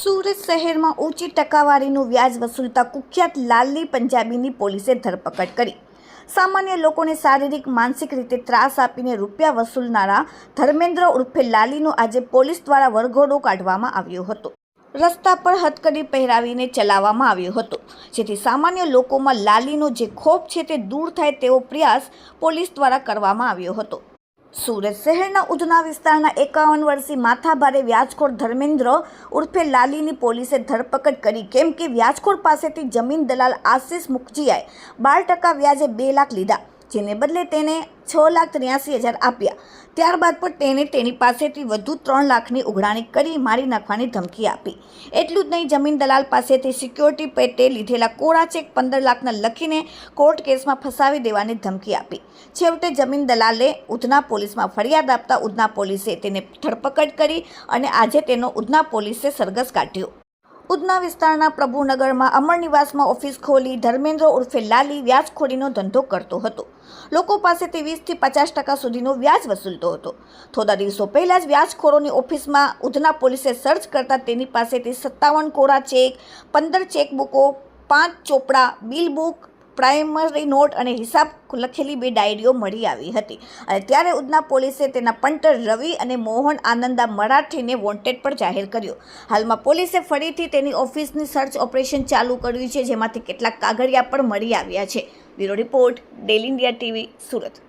સુરત શહેરમાં ઊંચી ટકાવારીનું વ્યાજ વસૂલતા કુખ્યાત લાલની પંજાબીની પોલીસે ધરપકડ કરી. સામાન્ય લોકોને શારીરિક, માનસિક રીતે ત્રાસ આપીને રૂપિયા વસૂલનારા ધર્મેન્દ્ર ઉર્ફે લાલીનો આજે પોલીસ દ્વારા વરઘોડો કાઢવામાં આવ્યો હતો. રસ્તા પર હથકડી પહેરાવીને ચલાવવામાં આવ્યો હતો, જેથી સામાન્ય લોકોમાં લાલીનો જે ખોફ છે તે દૂર થાય તેવો પ્રયાસ પોલીસ દ્વારા કરવામાં આવ્યો હતો. સુરત શહેરના ઉધના વિસ્તારના એકાવન વર્ષીય માથાભારે વ્યાજખોર ધર્મેન્દ્ર ઉર્ફે લાલીની પોલીસે ધરપકડ કરી. કેમ કે વ્યાજખોર પાસેથી જમીન દલાલ આશિષ મુખજીયાએ બાર ટકા વ્યાજે બે લાખ લીધા. જેને બદલે તેને છ લાખ ત્ર્યાસી હજાર આપ્યા. ત્યારબાદ પણ તેને તેની પાસેથી વધુ ત્રણ લાખની ઉઘરાણી કરી મારી નાખવાની ધમકી આપી. એટલું જ નહીં, જમીન દલાલ પાસેથી સિક્યોરિટી પેટે લીધેલા કોરા ચેક પંદર લાખના લખીને કોર્ટ કેસમાં ફસાવી દેવાની ધમકી આપી. છેવટે જમીન દલાલે ઉધના પોલીસમાં ફરિયાદ આપતા ઉધના પોલીસે તેને ધરપકડ કરી અને આજે તેનો ઉધના પોલીસે સરઘસ કાઢ્યો. ઉધના વિસ્તારના પ્રભુનગરમાં અમર નિવાસમાં ઓફિસ ખોલી ધર્મેન્દ્ર ઉર્ફે લાલી વ્યાજખોરીનો ધંધો કરતો હતો. લોકો પાસેથી વીસથી પચાસ ટકા સુધીનો વ્યાજ વસૂલતો હતો. થોડા દિવસો પહેલાં જ વ્યાજખોરોની ઓફિસમાં ઉધના પોલીસે સર્ચ કરતા તેની પાસેથી સત્તાવન કોરા ચેક, પંદર ચેકબુકો, પાંચ ચોપડા, બિલ બુક પ્રાઇમરી નોટ અને હિસાબ લખેલી બે ડાયરીઓ મળી આવી હતી. અને ત્યારે ઉધના પોલીસે તેના પંટર રવિ અને મોહન આનંદા મરાઠીને વોન્ટેડ પર જાહેર કર્યો. હાલમાં પોલીસે ફરીથી તેની ઓફિસની સર્ચ ઓપરેશન ચાલુ કર્યું છે, જેમાંથી કેટલાક કાગળિયા પણ મળી આવ્યા છે. Bureau report daily India TV, Surat.